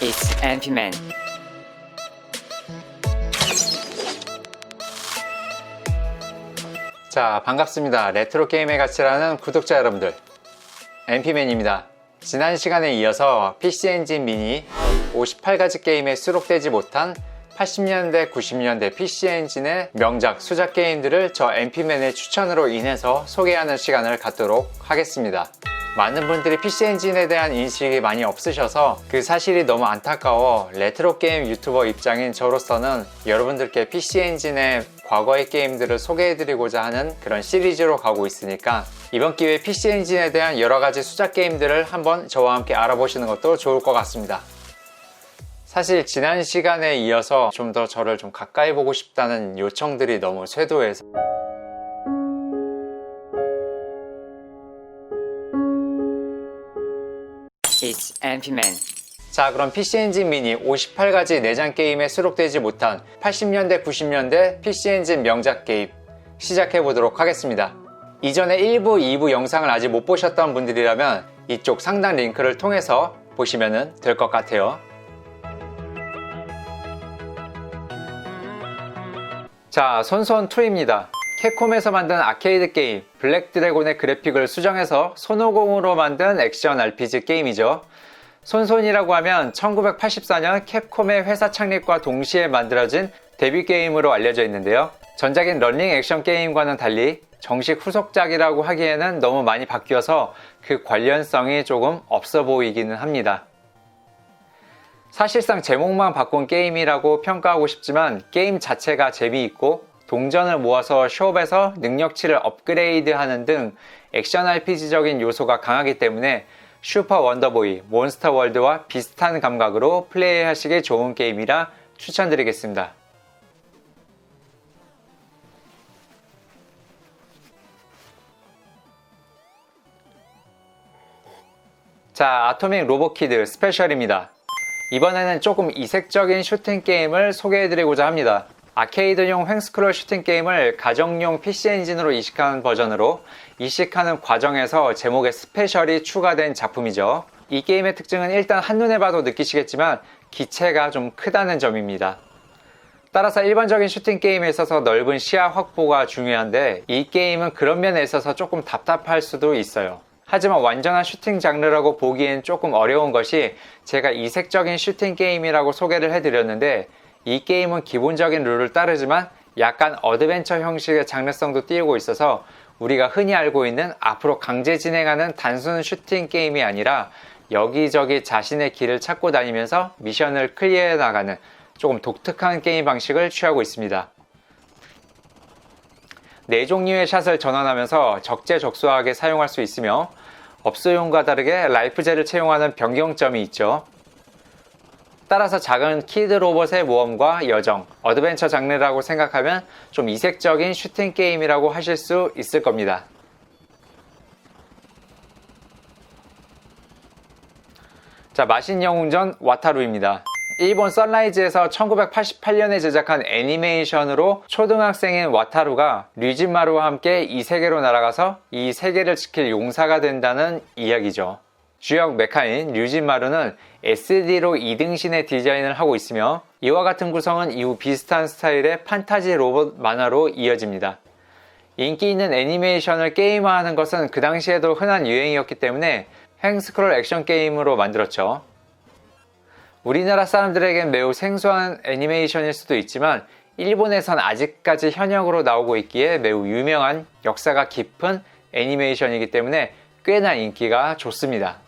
It's MP-Man. 자, 반갑습니다. 레트로 게임의 가치라는 구독자 여러분들. MP맨입니다. 지난 시간에 이어서 PC 엔진 미니 58가지 게임에 수록되지 못한 80년대, 90년대 PC 엔진의 명작 수작 게임들을 저 MP맨의 추천으로 인해서 소개하는 시간을 갖도록 하겠습니다. 많은 분들이 PC 엔진에 대한 인식이 많이 없으셔서 그 사실이 너무 안타까워 레트로 게임 유튜버 입장인 저로서는 여러분들께 PC 엔진의 과거의 게임들을 소개해드리고자 하는 그런 시리즈로 가고 있으니까 이번 기회에 PC 엔진에 대한 여러 가지 수작 게임들을 한번 저와 함께 알아보시는 것도 좋을 것 같습니다. 사실 지난 시간에 이어서 좀 더 저를 좀 가까이 보고 싶다는 요청들이 너무 쇄도해서 MP-Man. 자 그럼 PC 엔진 미니 58가지 내장 게임에 수록되지 못한 80년대 90년대 PC 엔진 명작 게임 시작해 보도록 하겠습니다. 이전에 1부 2부 영상을 아직 못 보셨던 분들이라면 이쪽 상단 링크를 통해서 보시면 될 것 같아요. 자 손손2입니다. 캡콤에서 만든 아케이드 게임 블랙 드래곤의 그래픽을 수정해서 손오공으로 만든 액션 RPG 게임이죠 손손이라고 하면 1984년 캡콤의 회사 창립과 동시에 만들어진 데뷔 게임으로 알려져 있는데요. 전작인 런닝 액션 게임과는 달리 정식 후속작이라고 하기에는 너무 많이 바뀌어서 그 관련성이 조금 없어 보이기는 합니다. 사실상 제목만 바꾼 게임이라고 평가하고 싶지만 게임 자체가 재미있고 동전을 모아서 쇼업에서 능력치를 업그레이드 하는 등 액션 RPG적인 요소가 강하기 때문에 슈퍼 원더보이, 몬스터 월드와 비슷한 감각으로 플레이하시기 좋은 게임이라 추천드리겠습니다. 자, 아토믹 로보키드 스페셜입니다. 이번에는 조금 이색적인 슈팅 게임을 소개해드리고자 합니다. 아케이드용 횡스크롤 슈팅 게임을 가정용 PC 엔진으로 이식한 버전으로 이식하는 과정에서 제목에 스페셜이 추가된 작품이죠. 이 게임의 특징은 일단 한눈에 봐도 느끼시겠지만 기체가 좀 크다는 점입니다. 따라서 일반적인 슈팅 게임에 있어서 넓은 시야 확보가 중요한데 이 게임은 그런 면에 있어서 조금 답답할 수도 있어요. 하지만 완전한 슈팅 장르라고 보기엔 조금 어려운 것이 제가 이색적인 슈팅 게임이라고 소개를 해드렸는데 이 게임은 기본적인 룰을 따르지만 약간 어드벤처 형식의 장르성도 띄우고 있어서 우리가 흔히 알고 있는 앞으로 강제 진행하는 단순 슈팅 게임이 아니라 여기저기 자신의 길을 찾고 다니면서 미션을 클리어해 나가는 조금 독특한 게임 방식을 취하고 있습니다. 네 종류의 샷을 전환하면서 적재적소하게 사용할 수 있으며 업소용과 다르게 라이프젤을 채용하는 변경점이 있죠. 따라서 작은 키드 로봇의 모험과 여정, 어드벤처 장르라고 생각하면 좀 이색적인 슈팅 게임이라고 하실 수 있을 겁니다. 자, 마신 영웅전 와타루입니다. 일본 썬라이즈에서 1988년에 제작한 애니메이션으로 초등학생인 와타루가 류진마루와 함께 이 세계로 날아가서 이 세계를 지킬 용사가 된다는 이야기죠. 주역 메카인 류진마루는 SD로 2등신의 디자인을 하고 있으며 이와 같은 구성은 이후 비슷한 스타일의 판타지 로봇 만화로 이어집니다. 인기 있는 애니메이션을 게임화하는 것은 그 당시에도 흔한 유행이었기 때문에 횡스크롤 액션 게임으로 만들었죠. 우리나라 사람들에겐 매우 생소한 애니메이션일 수도 있지만 일본에선 아직까지 현역으로 나오고 있기에 매우 유명한 역사가 깊은 애니메이션이기 때문에 꽤나 인기가 좋습니다.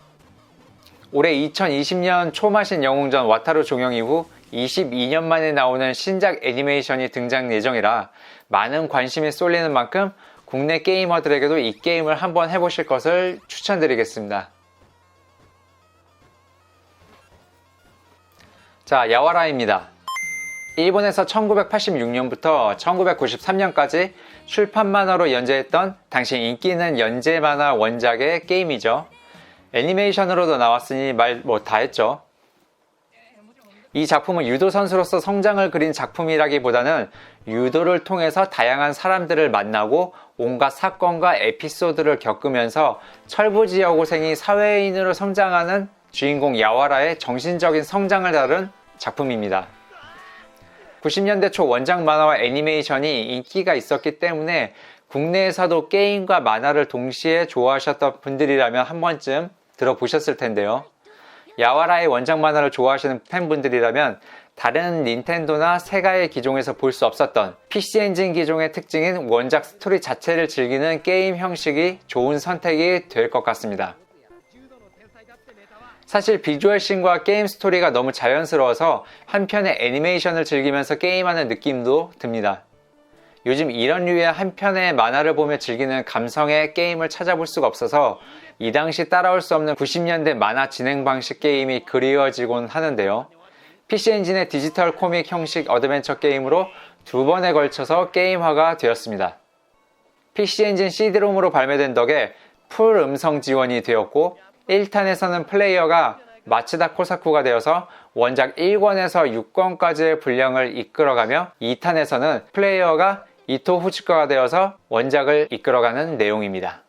올해 2020년 초마신 영웅전 와타루 종영 이후 22년 만에 나오는 신작 애니메이션이 등장 예정이라 많은 관심이 쏠리는 만큼 국내 게이머들에게도 이 게임을 한번 해보실 것을 추천드리겠습니다. 자, 야와라입니다. 일본에서 1986년부터 1993년까지 출판 만화로 연재했던 당시 인기 있는 연재 만화 원작의 게임이죠. 애니메이션으로도 나왔으니 말 뭐 다 했죠. 이 작품은 유도 선수로서 성장을 그린 작품이라기보다는 유도를 통해서 다양한 사람들을 만나고 온갖 사건과 에피소드를 겪으면서 철부지 여고생이 사회인으로 성장하는 주인공 야와라의 정신적인 성장을 다룬 작품입니다. 90년대 초 원작 만화와 애니메이션이 인기가 있었기 때문에 국내에서도 게임과 만화를 동시에 좋아하셨던 분들이라면 한 번쯤 들어보셨을 텐데요. 야와라의 원작 만화를 좋아하시는 팬분들이라면 다른 닌텐도나 세가의 기종에서 볼 수 없었던 PC 엔진 기종의 특징인 원작 스토리 자체를 즐기는 게임 형식이 좋은 선택이 될 것 같습니다. 사실 비주얼 씬과 게임 스토리가 너무 자연스러워서 한편의 애니메이션을 즐기면서 게임하는 느낌도 듭니다. 요즘 이런 류의 한편의 만화를 보며 즐기는 감성의 게임을 찾아볼 수가 없어서 이 당시 따라올 수 없는 90년대 만화 진행 방식 게임이 그리워지곤 하는데요. PC 엔진의 디지털 코믹 형식 어드벤처 게임으로 두 번에 걸쳐서 게임화가 되었습니다. PC 엔진 CD롬으로 발매된 덕에 풀 음성 지원이 되었고 1탄에서는 플레이어가 마츠다 코사쿠가 되어서 원작 1권에서 6권까지의 분량을 이끌어가며 2탄에서는 플레이어가 이토 후치카가 되어서 원작을 이끌어가는 내용입니다.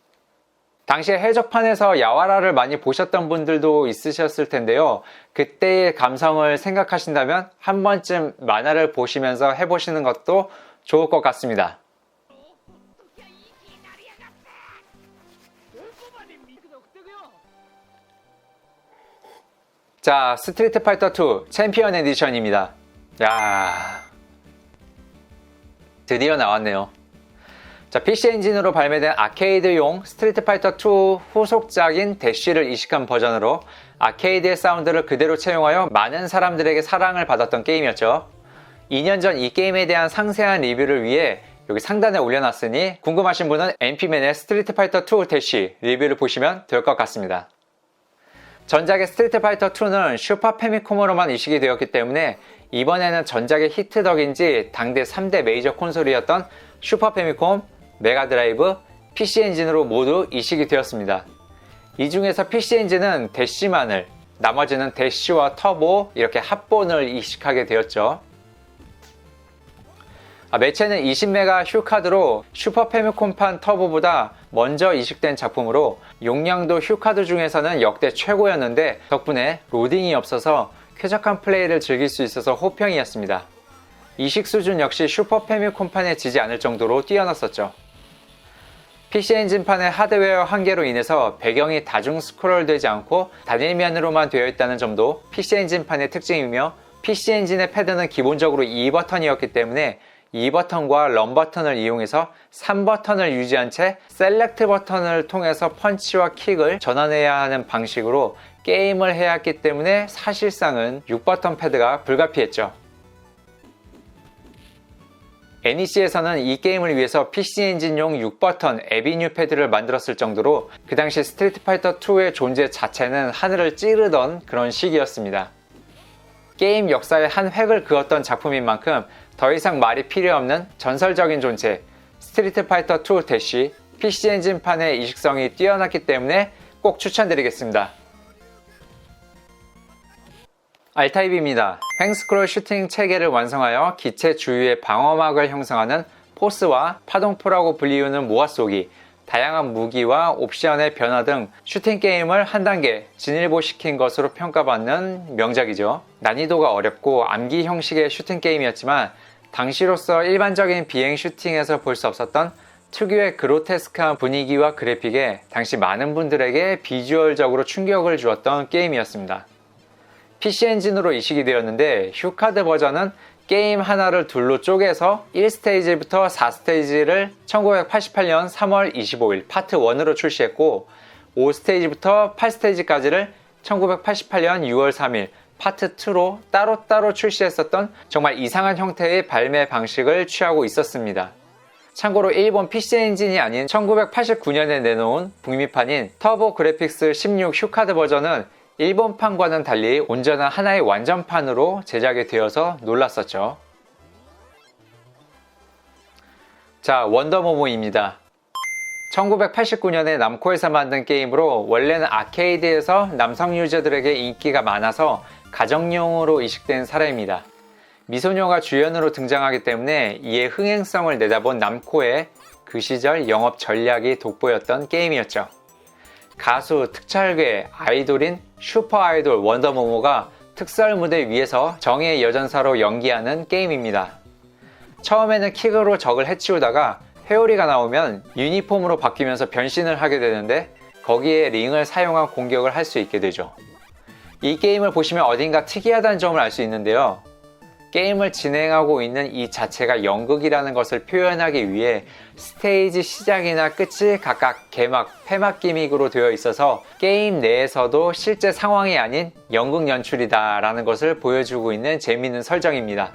당시에 해적판에서 야와라를 많이 보셨던 분들도 있으셨을 텐데요. 그때의 감성을 생각하신다면 한 번쯤 만화를 보시면서 해보시는 것도 좋을 것 같습니다. 자, 스트리트 파이터 2 챔피언 에디션입니다. 야 드디어 나왔네요. 자, PC 엔진으로 발매된 아케이드용 스트리트 파이터 2 후속작인 대쉬를 이식한 버전으로 아케이드의 사운드를 그대로 채용하여 많은 사람들에게 사랑을 받았던 게임이었죠. 2년 전 이 게임에 대한 상세한 리뷰를 위해 여기 상단에 올려놨으니 궁금하신 분은 MP맨의 스트리트 파이터 2 대쉬 리뷰를 보시면 될 것 같습니다. 전작의 스트리트 파이터 2는 슈퍼 패미콤으로만 이식이 되었기 때문에 이번에는 전작의 히트덕인지 당대 3대 메이저 콘솔이었던 슈퍼 패미콤, 메가드라이브, PC 엔진으로 모두 이식이 되었습니다. 이 중에서 PC 엔진은 대쉬만을, 나머지는 대쉬와 터보 이렇게 합본을 이식하게 되었죠. 아, 매체는 20메가 휴카드로 슈퍼 패미콤판 터보보다 먼저 이식된 작품으로 용량도 휴카드 중에서는 역대 최고였는데 덕분에 로딩이 없어서 쾌적한 플레이를 즐길 수 있어서 호평이었습니다. 이식 수준 역시 슈퍼 패미콤판에 지지 않을 정도로 뛰어났었죠. PC 엔진판의 하드웨어 한계로 인해서 배경이 다중 스크롤 되지 않고 단일면으로만 되어 있다는 점도 PC 엔진판의 특징이며 PC 엔진의 패드는 기본적으로 2버튼이었기 때문에 2버튼과 런 버튼을 이용해서 3버튼을 유지한 채 셀렉트 버튼을 통해서 펀치와 킥을 전환해야 하는 방식으로 게임을 해야 했기 때문에 사실상은 6버튼 패드가 불가피했죠. NEC에서는 이 게임을 위해서 PC 엔진용 6버튼 에비뉴 패드를 만들었을 정도로 그 당시 스트리트 파이터 2의 존재 자체는 하늘을 찌르던 그런 시기였습니다. 게임 역사의 한 획을 그었던 작품인 만큼 더 이상 말이 필요 없는 전설적인 존재 스트리트 파이터 2 대쉬 PC 엔진판의 이식성이 뛰어났기 때문에 꼭 추천드리겠습니다. R타입입니다. 횡스크롤 슈팅 체계를 완성하여 기체 주위의 방어막을 형성하는 포스와 파동포라고 불리우는 모아 쏘기, 다양한 무기와 옵션의 변화 등 슈팅 게임을 한 단계 진일보시킨 것으로 평가받는 명작이죠. 난이도가 어렵고 암기 형식의 슈팅 게임이었지만 당시로서 일반적인 비행 슈팅에서 볼 수 없었던 특유의 그로테스크한 분위기와 그래픽에 당시 많은 분들에게 비주얼적으로 충격을 주었던 게임이었습니다. PC 엔진으로 이식이 되었는데 휴카드 버전은 게임 하나를 둘로 쪼개서 1스테이지부터 4스테이지를 1988년 3월 25일 파트 1으로 출시했고 5스테이지부터 8스테이지까지를 1988년 6월 3일 파트 2로 따로따로 출시했었던 정말 이상한 형태의 발매 방식을 취하고 있었습니다. 참고로 일본 PC 엔진이 아닌 1989년에 내놓은 북미판인 터보 그래픽스 16 휴카드 버전은 일본판과는 달리 온전한 하나의 완전판으로 제작이 되어서 놀랐었죠. 자, 원더모모입니다. 1989년에 남코에서 만든 게임으로 원래는 아케이드에서 남성 유저들에게 인기가 많아서 가정용으로 이식된 사례입니다. 미소녀가 주연으로 등장하기 때문에 이에 흥행성을 내다본 남코의 그 시절 영업 전략이 돋보였던 게임이었죠. 가수, 특촬괴, 아이돌인 슈퍼 아이돌 원더모모가 특설 무대 위에서 정의의 여전사로 연기하는 게임입니다. 처음에는 킥으로 적을 해치우다가 회오리가 나오면 유니폼으로 바뀌면서 변신을 하게 되는데 거기에 링을 사용한 공격을 할 수 있게 되죠. 이 게임을 보시면 어딘가 특이하다는 점을 알 수 있는데요. 게임을 진행하고 있는 이 자체가 연극이라는 것을 표현하기 위해 스테이지 시작이나 끝이 각각 개막, 폐막 기믹으로 되어 있어서 게임 내에서도 실제 상황이 아닌 연극 연출이다라는 것을 보여주고 있는 재미있는 설정입니다.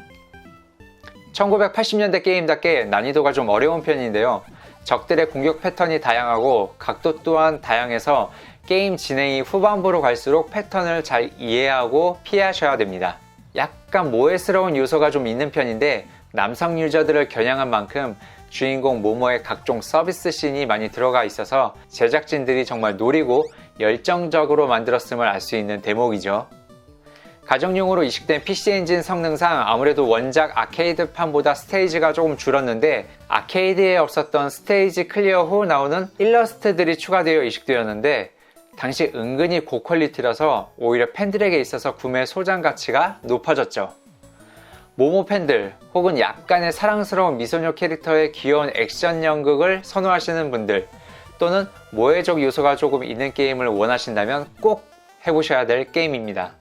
1980년대 게임답게 난이도가 좀 어려운 편인데요. 적들의 공격 패턴이 다양하고 각도 또한 다양해서 게임 진행이 후반부로 갈수록 패턴을 잘 이해하고 피하셔야 됩니다. 약간 모해스러운 요소가 좀 있는 편인데 남성 유저들을 겨냥한 만큼 주인공 모모의 각종 서비스 씬이 많이 들어가 있어서 제작진들이 정말 노리고 열정적으로 만들었음을 알 수 있는 대목이죠. 가정용으로 이식된 PC 엔진 성능상 아무래도 원작 아케이드판보다 스테이지가 조금 줄었는데 아케이드에 없었던 스테이지 클리어 후 나오는 일러스트들이 추가되어 이식되었는데 당시 은근히 고퀄리티라서 오히려 팬들에게 있어서 구매 소장 가치가 높아졌죠. 모모 팬들 혹은 약간의 사랑스러운 미소녀 캐릭터의 귀여운 액션 연극을 선호하시는 분들 또는 모해적 요소가 조금 있는 게임을 원하신다면 꼭 해보셔야 될 게임입니다.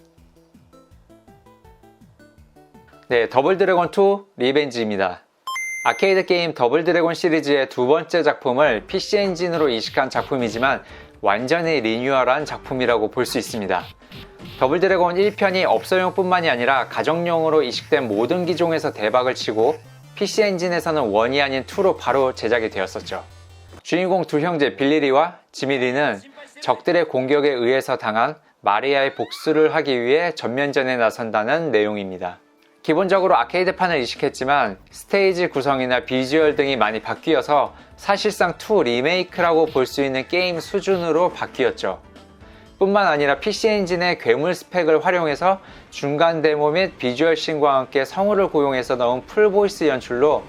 네, 더블 드래곤 2 리벤지입니다. 아케이드 게임 더블 드래곤 시리즈의 두 번째 작품을 PC 엔진으로 이식한 작품이지만 완전히 리뉴얼한 작품이라고 볼 수 있습니다. 더블 드래곤 1편이 업소용뿐만이 아니라 가정용으로 이식된 모든 기종에서 대박을 치고 PC 엔진에서는 원이 아닌 2로 바로 제작이 되었었죠. 주인공 두 형제 빌리리와 지미리는 적들의 공격에 의해서 당한 마리아의 복수를 하기 위해 전면전에 나선다는 내용입니다. 기본적으로 아케이드판을 이식했지만 스테이지 구성이나 비주얼 등이 많이 바뀌어서 사실상 2 리메이크라고 볼 수 있는 게임 수준으로 바뀌었죠. 뿐만 아니라 PC 엔진의 괴물 스펙을 활용해서 중간 데모 및 비주얼 씬과 함께 성우를 고용해서 넣은 풀보이스 연출로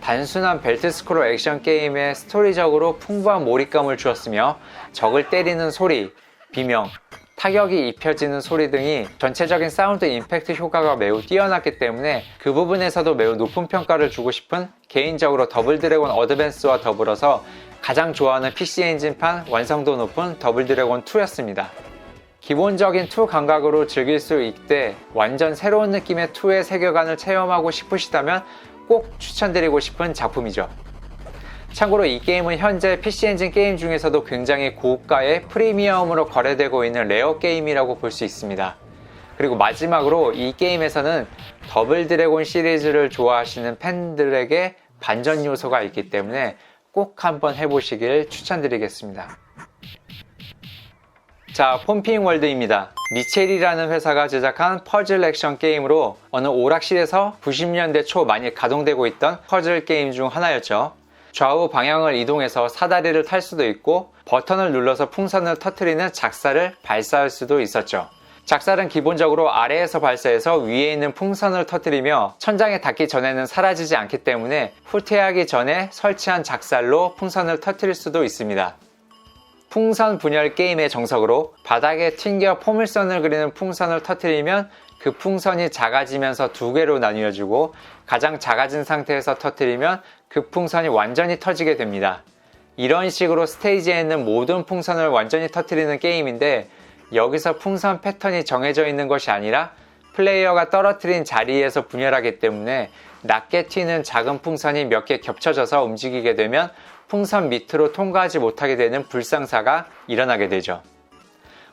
단순한 벨트 스크롤 액션 게임에 스토리적으로 풍부한 몰입감을 주었으며 적을 때리는 소리, 비명, 타격이 입혀지는 소리 등이 전체적인 사운드 임팩트 효과가 매우 뛰어났기 때문에 그 부분에서도 매우 높은 평가를 주고 싶은 개인적으로 더블 드래곤 어드밴스와 더불어서 가장 좋아하는 PC 엔진판 완성도 높은 더블 드래곤 2였습니다. 기본적인 2 감각으로 즐길 수 있되 완전 새로운 느낌의 2의 세계관을 체험하고 싶으시다면 꼭 추천드리고 싶은 작품이죠. 참고로 이 게임은 현재 PC 엔진 게임 중에서도 굉장히 고가의 프리미엄으로 거래되고 있는 레어 게임이라고 볼 수 있습니다. 그리고 마지막으로 이 게임에서는 더블 드래곤 시리즈를 좋아하시는 팬들에게 반전 요소가 있기 때문에 꼭 한번 해보시길 추천드리겠습니다. 자, 폼핑 월드입니다. 미첼이라는 회사가 제작한 퍼즐 액션 게임으로 어느 오락실에서 90년대 초 많이 가동되고 있던 퍼즐 게임 중 하나였죠. 좌우 방향을 이동해서 사다리를 탈 수도 있고 버튼을 눌러서 풍선을 터트리는 작사를 발사할 수도 있었죠. 작살은 기본적으로 아래에서 발사해서 위에 있는 풍선을 터뜨리며 천장에 닿기 전에는 사라지지 않기 때문에 후퇴하기 전에 설치한 작살로 풍선을 터뜨릴 수도 있습니다. 풍선 분열 게임의 정석으로 바닥에 튕겨 포물선을 그리는 풍선을 터뜨리면 그 풍선이 작아지면서 두 개로 나뉘어지고 가장 작아진 상태에서 터뜨리면 그 풍선이 완전히 터지게 됩니다. 이런 식으로 스테이지에 있는 모든 풍선을 완전히 터뜨리는 게임인데 여기서 풍선 패턴이 정해져 있는 것이 아니라 플레이어가 떨어뜨린 자리에서 분열하기 때문에 낮게 튀는 작은 풍선이 몇 개 겹쳐져서 움직이게 되면 풍선 밑으로 통과하지 못하게 되는 불상사가 일어나게 되죠.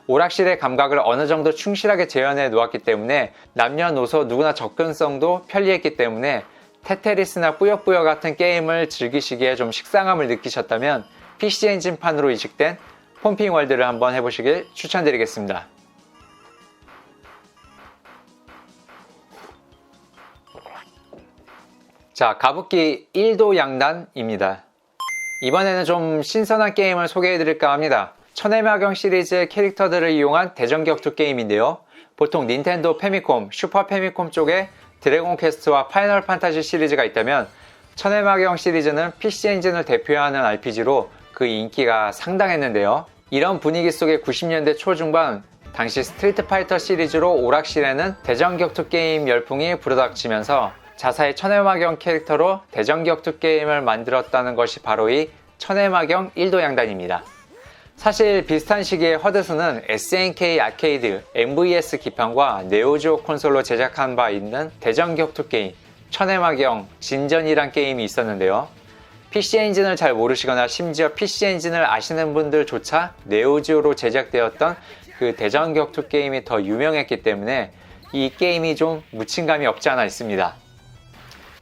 오락실의 감각을 어느 정도 충실하게 재현해 놓았기 때문에 남녀노소 누구나 접근성도 편리했기 때문에 테테리스나 뿌요뿌요 같은 게임을 즐기시기에 좀 식상함을 느끼셨다면 PC 엔진판으로 이식된 폼핑 월드를 한번 해보시길 추천드리겠습니다. 자, 가부키 1도 양단입니다. 이번에는 좀 신선한 게임을 소개해드릴까 합니다. 천해마경 시리즈의 캐릭터들을 이용한 대전격투 게임인데요. 보통 닌텐도 페미콤, 슈퍼 페미콤 쪽에 드래곤 퀘스트와 파이널 판타지 시리즈가 있다면 천해마경 시리즈는 PC 엔진을 대표하는 RPG로 그 인기가 상당했는데요. 이런 분위기 속에 90년대 초중반 당시 스트리트 파이터 시리즈로 오락실에는 대전 격투 게임 열풍이 불어닥치면서 자사의 천해마경 캐릭터로 대전 격투 게임을 만들었다는 것이 바로 이 천해마경 1도 양단입니다. 사실 비슷한 시기에 허드슨은 SNK 아케이드, MVS 기판과 네오지오 콘솔로 제작한 바 있는 대전 격투 게임 천해마경 진전이란 게임이 있었는데요. PC 엔진을 잘 모르시거나 심지어 PC 엔진을 아시는 분들조차 네오지오로 제작되었던 그 대전 격투 게임이 더 유명했기 때문에 이 게임이 좀 묻힌감이 없지 않아 있습니다.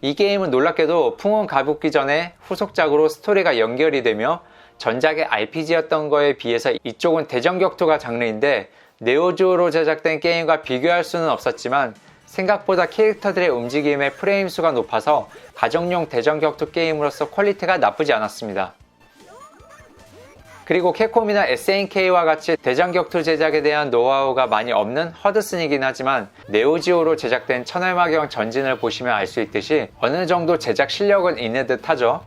이 게임은 놀랍게도 풍운 가붙기 전에 후속작으로 스토리가 연결이 되며 전작의 RPG였던 거에 비해서 이쪽은 대전격투가 장르인데 네오지오로 제작된 게임과 비교할 수는 없었지만 생각보다 캐릭터들의 움직임의 프레임 수가 높아서 가정용 대전격투 게임으로서 퀄리티가 나쁘지 않았습니다. 그리고 캡콤이나 SNK와 같이 대전격투 제작에 대한 노하우가 많이 없는 허드슨이긴 하지만 네오지오로 제작된 천할마경 전진을 보시면 알 수 있듯이 어느 정도 제작 실력은 있는 듯 하죠.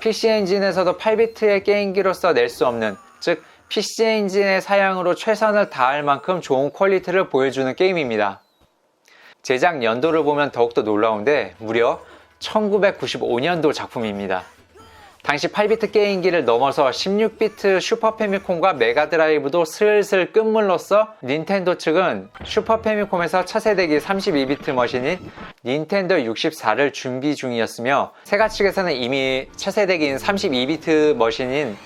PC 엔진에서도 8비트의 게임기로서 낼 수 없는, 즉 PC 엔진의 사양으로 최선을 다할 만큼 좋은 퀄리티를 보여주는 게임입니다. 제작 연도를 보면 더욱더 놀라운데 무려 1995년도 작품입니다. 당시 8비트 게임기를 넘어서 16비트 슈퍼 패미콤과 메가드라이브도 슬슬 끝물로써 닌텐도 측은 슈퍼 패미콤에서 차세대기 32비트 머신인 닌텐도 64를 준비 중이었으며 세가 측에서는 이미 차세대기인 32비트 머신인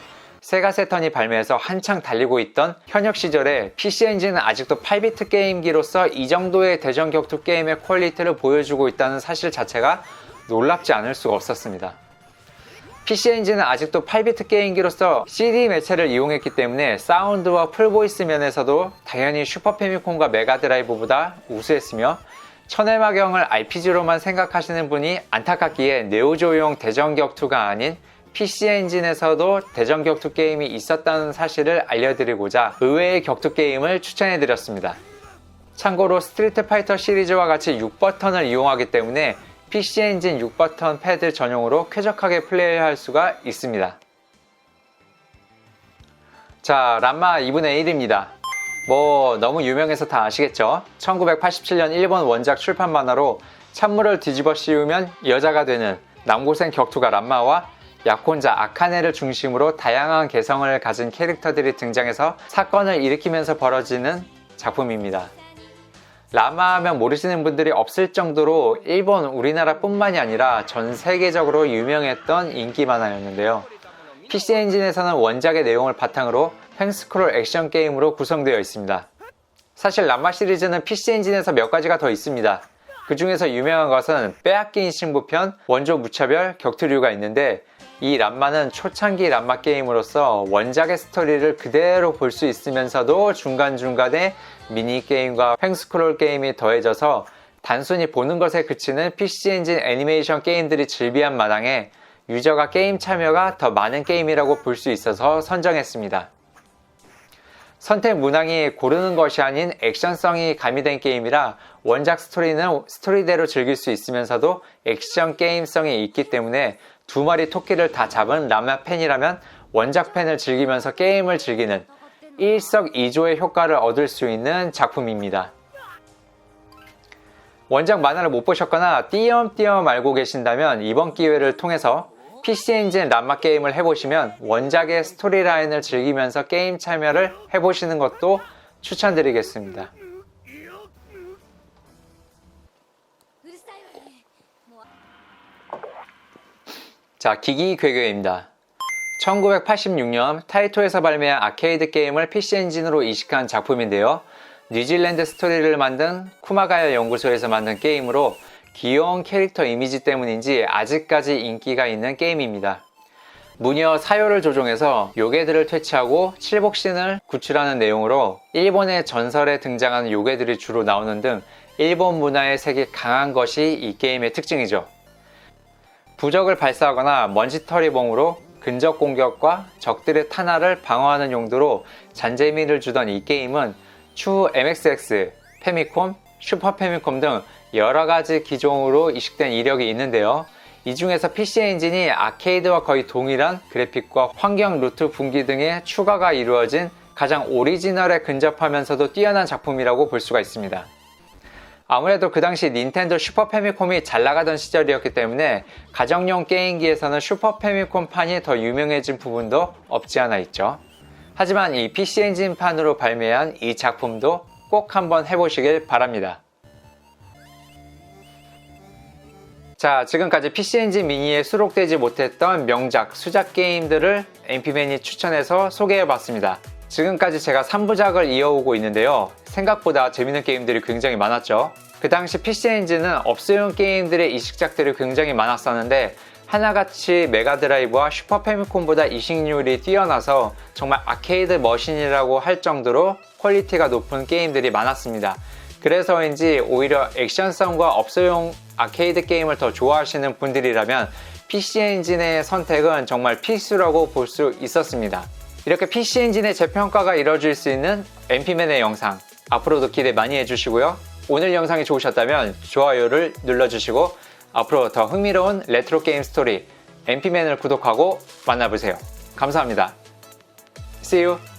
세가 세턴이 발매해서 한창 달리고 있던 현역 시절에 PC 엔진은 아직도 8비트 게임기로서 이 정도의 대전 격투 게임의 퀄리티를 보여주고 있다는 사실 자체가 놀랍지 않을 수가 없었습니다. PC 엔진은 아직도 8비트 게임기로서 CD 매체를 이용했기 때문에 사운드와 풀보이스 면에서도 당연히 슈퍼 패미콤과 메가 드라이브보다 우수했으며 천해마경을 RPG로만 생각하시는 분이 안타깝기에 네오조용 대전격투가 아닌 PC 엔진에서도 대전 격투 게임이 있었다는 사실을 알려드리고자 의외의 격투 게임을 추천해드렸습니다. 참고로 스트리트 파이터 시리즈와 같이 6버튼을 이용하기 때문에 PC 엔진 6버튼 패드 전용으로 쾌적하게 플레이할 수가 있습니다. 자, 람마 2분의 1입니다. 뭐 너무 유명해서 다 아시겠죠? 1987년 일본 원작 출판 만화로 찬물을 뒤집어 씌우면 여자가 되는 남고생 격투가 람마와 약혼자 아카네를 중심으로 다양한 개성을 가진 캐릭터들이 등장해서 사건을 일으키면서 벌어지는 작품입니다. 라마 하면 모르시는 분들이 없을 정도로 일본, 우리나라뿐만이 아니라 전 세계적으로 유명했던 인기 만화였는데요. PC 엔진에서는 원작의 내용을 바탕으로 횡스크롤 액션 게임으로 구성되어 있습니다. 사실 람마 시리즈는 PC 엔진에서 몇 가지가 더 있습니다. 그 중에서 유명한 것은 빼앗긴 신부편, 원조 무차별, 격투류가 있는데 이 람마는 초창기 람마 게임으로서 원작의 스토리를 그대로 볼 수 있으면서도 중간중간에 미니게임과 횡스크롤 게임이 더해져서 단순히 보는 것에 그치는 PC 엔진 애니메이션 게임들이 즐비한 마당에 유저가 게임 참여가 더 많은 게임이라고 볼 수 있어서 선정했습니다. 선택 문항이 고르는 것이 아닌 액션성이 가미된 게임이라 원작 스토리는 스토리대로 즐길 수 있으면서도 액션 게임성이 있기 때문에 두 마리 토끼를 다 잡은 라마 팬이라면 원작 팬을 즐기면서 게임을 즐기는 일석이조의 효과를 얻을 수 있는 작품입니다. 원작 만화를 못 보셨거나 띄엄띄엄 알고 계신다면 이번 기회를 통해서 PC 엔진 람마 게임을 해보시면 원작의 스토리라인을 즐기면서 게임 참여를 해보시는 것도 추천드리겠습니다. 자, 기기 괴괴입니다. 1986년 타이토에서 발매한 아케이드 게임을 PC 엔진으로 이식한 작품인데요. 뉴질랜드 스토리를 만든 쿠마가야 연구소에서 만든 게임으로 귀여운 캐릭터 이미지 때문인지 아직까지 인기가 있는 게임입니다. 무녀 사요를 조종해서 요괴들을 퇴치하고 칠복신을 구출하는 내용으로 일본의 전설에 등장하는 요괴들이 주로 나오는 등 일본 문화의 색이 강한 것이 이 게임의 특징이죠. 부적을 발사하거나 먼지털이 봉으로 근접 공격과 적들의 탄화를 방어하는 용도로 잔재미를 주던 이 게임은 추후 MXX, 페미콤, 슈퍼 페미콤 등 여러 가지 기종으로 이식된 이력이 있는데요. 이 중에서 PC 엔진이 아케이드와 거의 동일한 그래픽과 환경 루트 분기 등의 추가가 이루어진 가장 오리지널에 근접하면서도 뛰어난 작품이라고 볼 수가 있습니다. 아무래도 그 당시 닌텐도 슈퍼 패미콤이 잘 나가던 시절이었기 때문에 가정용 게임기에서는 슈퍼 패미콤판이 더 유명해진 부분도 없지 않아 있죠. 하지만 이 PC 엔진판으로 발매한 이 작품도 꼭 한번 해보시길 바랍니다. 자, 지금까지 PC 엔진 미니에 수록되지 못했던 명작, 수작 게임들을 MP맨이 추천해서 소개해봤습니다. 지금까지 제가 3부작을 이어오고 있는데요. 생각보다 재밌는 게임들이 굉장히 많았죠. 그 당시 PC 엔진은 업소용 게임들의 이식작들이 굉장히 많았었는데 하나같이 메가드라이브와 슈퍼 패미콤보다 이식률이 뛰어나서 정말 아케이드 머신이라고 할 정도로 퀄리티가 높은 게임들이 많았습니다. 그래서인지 오히려 액션성과 업소용 아케이드 게임을 더 좋아하시는 분들이라면 PC 엔진의 선택은 정말 필수라고 볼 수 있었습니다. 이렇게 PC 엔진의 재평가가 이뤄질 수 있는 MP맨의 영상 앞으로도 기대 많이 해주시고요. 오늘 영상이 좋으셨다면 좋아요를 눌러주시고 앞으로 더 흥미로운 레트로 게임 스토리 MP맨을 구독하고 만나보세요. 감사합니다. See you!